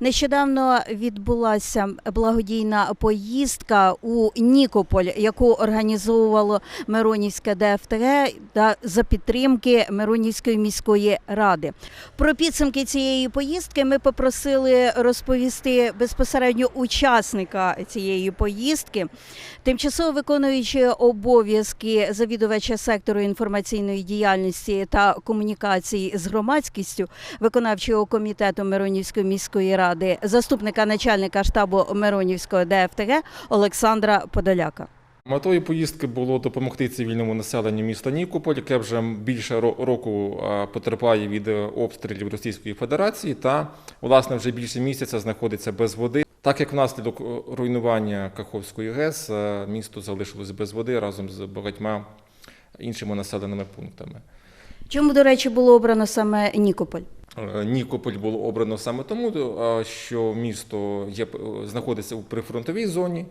Нещодавно відбулася благодійна поїздка у Нікополь, яку організовувало Миронівське ДФТГ та за підтримки Миронівської міської ради. Про підсумки цієї поїздки ми попросили розповісти безпосередньо учасника цієї поїздки, тимчасово виконуючи обов'язки завідувача сектору інформаційної діяльності та комунікацій з громадськістю виконавчого комітету Миронівської міської заступника начальника штабу Миронівського ДФТГ Олександра Подоляка. Метою поїздки було допомогти цивільному населенню міста Нікополь, яке вже більше року потерпає від е, обстрілів Російської Федерації та, власне, вже більше місяця знаходиться без води. Так як внаслідок е, руйнування Каховської ГЕС е, місто залишилось без води разом з багатьма іншими населеними пунктами. Чому, до речі, було обрано саме Нікополь? Е, Нікополь було обрано саме тому, е, що місто є, е, знаходиться у прифронтовій зоні.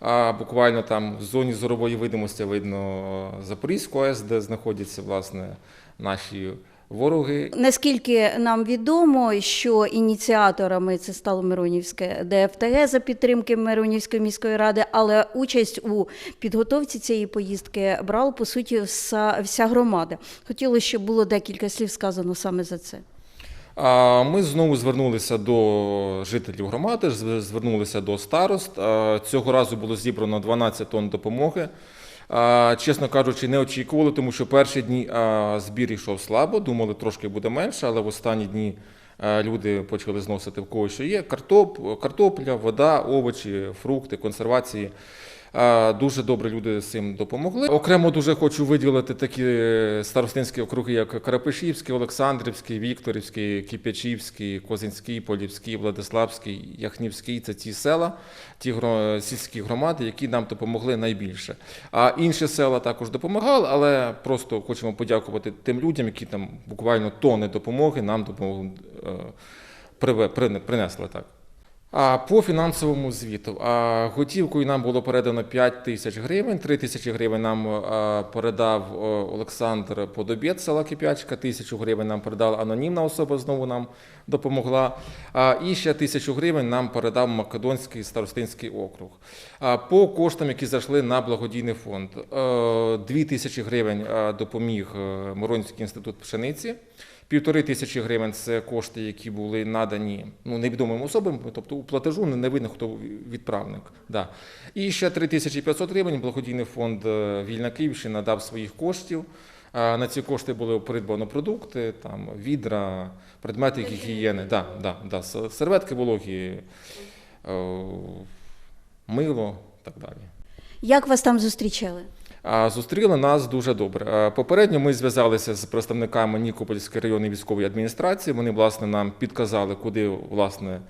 А буквально там в зоні зорової видимості видно Запорізьку АЕС, де знаходяться власне наші вороги. Наскільки нам відомо, що ініціаторами це стало Миронівське ДФТГ за підтримки Миронівської міської ради, але участь у підготовці цієї поїздки брала по суті вся, вся громада. Хотілося, щоб було декілька слів сказано саме за це. Ми знову звернулися до жителів громади, звернулися до старост. Цього разу було зібрано 12 тонн допомоги. Чесно кажучи, не очікували, тому що перші дні збір йшов слабо, думали, трошки буде менше, але в останні дні люди почали зносити в кого що є. Картоп, картопля, вода, овочі, фрукти, консервації. Дуже добре люди з цим допомогли. Окремо дуже хочу виділити такі е, старостинські округи, як Карапишівський, Олександрівський, Вікторівський, Кип'ячівський, Козинський, Полівський, Владиславський, Яхнівський. Це ті села, ті сільські громади, які нам допомогли найбільше. А інші села також допомагали, але просто хочемо подякувати тим людям, які там буквально тони допомоги нам допомогли, е, принесли так. А по фінансовому звіту готівкою нам було передано 5 тисяч гривень. 3 тисячі гривень нам а, передав Олександр Подобєт, села Кип'ячка. Тисячу гривень нам передала анонімна особа, знову нам допомогла. І ще тисячу гривень нам передав Македонський старостинський округ. А, по коштам, які зайшли на благодійний фонд, 2 тисячі гривень допоміг е, Миронський інститут пшениці. Півтори тисячі гривень це кошти, які були надані ну, невідомим особам, тобто у платежу не видно, хто відправник. Да. І ще 3500 гривень благодійний фонд е, Вільна Київщина дав своїх коштів. А На ці кошти були придбано продукти, там, відра, предмети гігієни, да, да, да, серветки вологі, е, мило і так далі. Як вас там зустрічали? Зустріли нас дуже добре. Попередньо ми зв'язалися з представниками Нікопольської районної військової адміністрації. Вони власне нам підказали, куди власне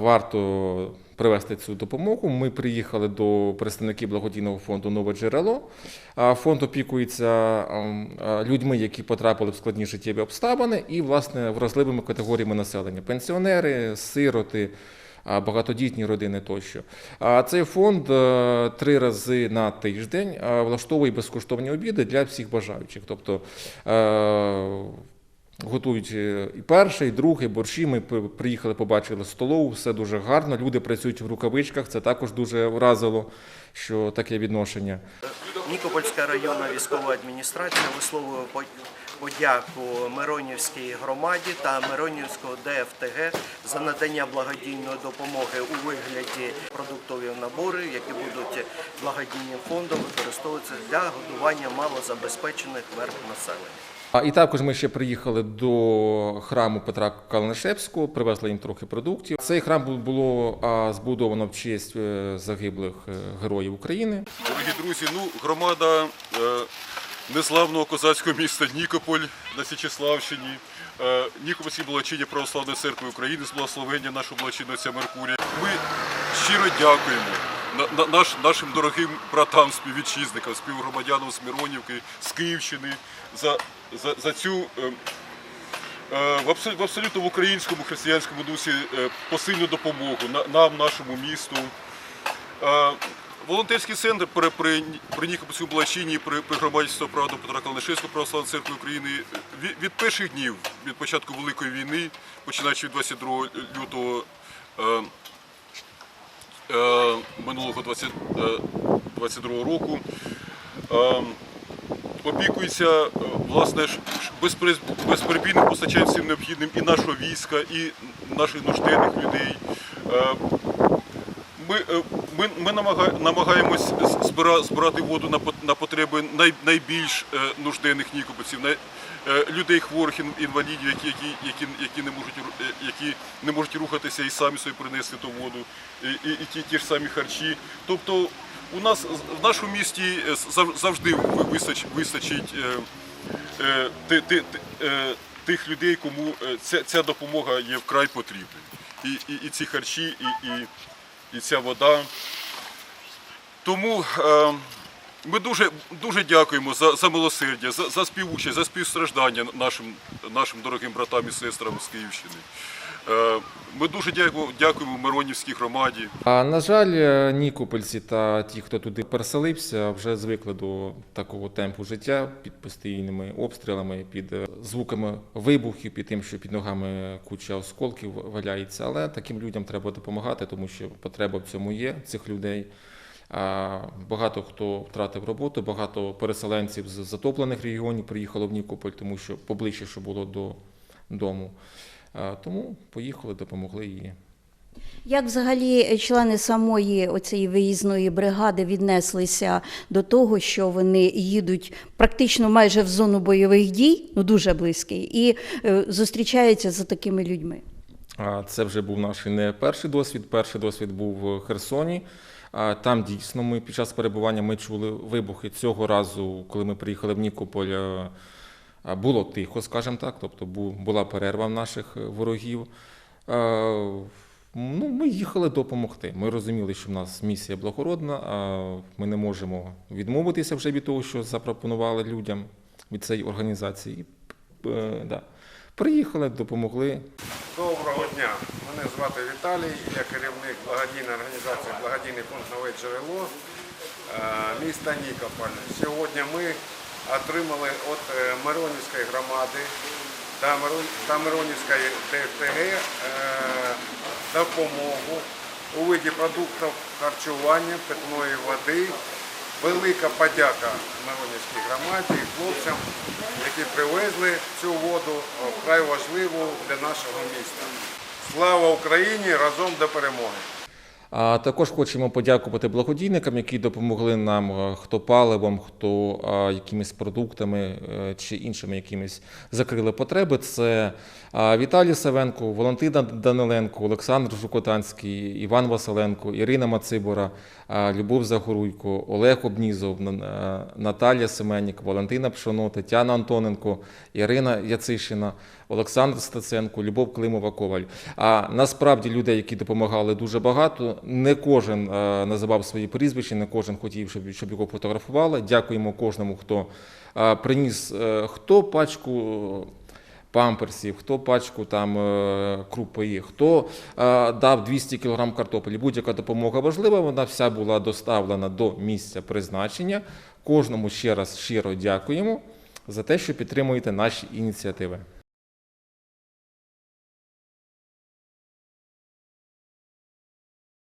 варто привезти цю допомогу. Ми приїхали до представників благодійного фонду Нове джерело. Фонд опікується людьми, які потрапили в складні життєві обставини, і власне вразливими категоріями населення: пенсіонери, сироти багатодітні родини тощо. А цей фонд е, три рази на тиждень влаштовує безкоштовні обіди для всіх бажаючих. Тобто е, готують е, і перший, і другий, борщі. Ми приїхали, побачили столову, все дуже гарно. Люди працюють в рукавичках. Це також дуже вразило, що таке відношення. Нікопольська районна військова адміністрація висловлює подяку Миронівській громаді та Миронівського ДФТГ за надання благодійної допомоги у вигляді продуктових наборів, які будуть благодійним фондом використовуватися для годування малозабезпечених верх населення. А і також ми ще приїхали до храму Петра Калнишевського, привезли їм трохи продуктів. Цей храм бу- було збудовано в честь е, загиблих е, героїв України. Дорогі друзі, ну громада е, неславного козацького міста Нікополь на Січеславщині. Е, Нікопольській благочинні православної церкви України з благословення нашого благочинного Меркурія. Ми щиро дякуємо на, на, наш, нашим дорогим братам, співвітчизникам, співгромадянам з Миронівки, з Київщини за, за, за цю. е, е, В абсолютно, в українському християнському дусі посильну допомогу нам, нашому місту. Е, Волонтерський центр при, при, при Нікопольському Балачині, при, при громадського правду Петра Калнишевського православної церкви України від, від перших днів, від початку Великої війни, починаючи від 22 лютого е, е, минулого 20, е, 22 року, е, опікується е, власне безперебійним постачанням всім необхідним і нашого війська, і наших нужденних людей. Е, Ми, е, ми, ми намага- намагаємось збира, збирати воду на, пот- на потреби найбільш е, нужденних нікопольців, най, е, людей хворих, інвалідів, які, які, які, які, не можуть, які не можуть рухатися і самі собі принести ту воду, і, і, ті, ті ж самі харчі. Тобто у нас в нашому місті завжди ви- вистач, вистачить е, тих людей, кому ця, ця допомога є вкрай потрібною. І, і, і ці харчі, і, і, і ця вода. Тому е, ми дуже, дуже дякуємо за, за милосердя, за, за співучасть, за співстраждання нашим, нашим дорогим братам і сестрам з Київщини. Е, ми дуже дякуємо, дякуємо Миронівській громаді. А на жаль, е, нікопольці та ті, хто туди переселився, вже звикли до такого темпу життя під постійними обстрілами, під е, звуками вибухів, під тим, що під ногами куча осколків валяється. Але таким людям треба допомагати, тому що потреба в цьому є цих людей. Багато хто втратив роботу, багато переселенців з затоплених регіонів приїхало в Нікополь, тому що поближче, що було до дому. А, Тому поїхали, допомогли і Як взагалі члени самої оцієї виїзної бригади віднеслися до того, що вони їдуть практично майже в зону бойових дій, ну дуже близький, і е, зустрічаються з такими людьми? Це вже був наш не перший досвід. Перший досвід був в Херсоні. А Там дійсно ми під час перебування ми чули вибухи. Цього разу, коли ми приїхали в Нікополь, е, було тихо, скажімо так. Тобто була перерва в наших е, ворогів. Ну, ми їхали допомогти. Ми розуміли, що в нас місія благородна, а ми не можемо відмовитися вже від того, що запропонували людям від цієї організації. Е, Да. Приїхали, допомогли. Доброго дня. Мене звати Віталій, я керівник благодійної організації Благодійний фонд Нове джерело е, міста Нікополь. Сьогодні ми отримали від е, Миронівської громади та Миронівської ДФТГ е, допомогу у виді продуктів харчування, питної води. Велика подяка Миронівській громаді і хлопцям, які привезли цю воду вкрай важливу для нашого міста. Слава Україні! Разом до перемоги! А також хочемо подякувати благодійникам, які допомогли нам е, хто паливом, хто е, якимись продуктами е, чи іншими якимись закрили потреби. Це Віталій Савенко, Валентина Даниленко, Олександр Жукотанський, Іван Василенко, Ірина Мацибора, Любов Загоруйко, Олег Обнізов, Наталія Семенік, Валентина Пшоно, Тетяна Антоненко, Ірина Яцишина, Олександр Стеценко, Любов Климова Коваль. А насправді людей, які допомагали дуже багато. Не кожен е, називав свої прізвища, не кожен хотів, щоб, його фотографували. Дякуємо кожному, хто е, приніс е, хто пачку. Памперсів, хто пачку там крупи, хто дав 200 кг картоплі. Будь-яка допомога важлива, вона вся була доставлена до місця призначення. Кожному ще раз щиро дякуємо за те, що підтримуєте наші ініціативи.